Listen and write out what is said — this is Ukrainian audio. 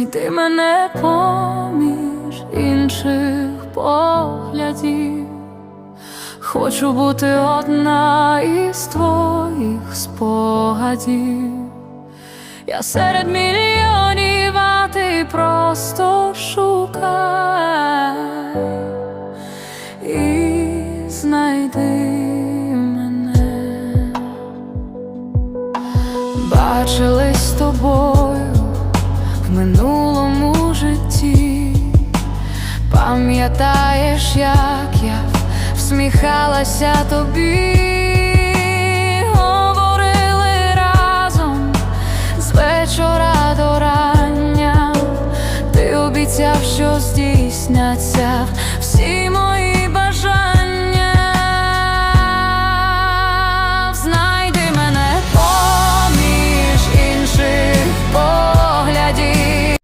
знайди мене поміж інших поглядів. Хочу бути одна із твоїх спогадів. Я серед мільйонів, а ти просто шукай і знайди мене. Бачились з тобою житті. Пам'ятаєш, як я всміхалася тобі, говорили разом з вечора до рання. Ти обіцяв, що здійсняться всі мої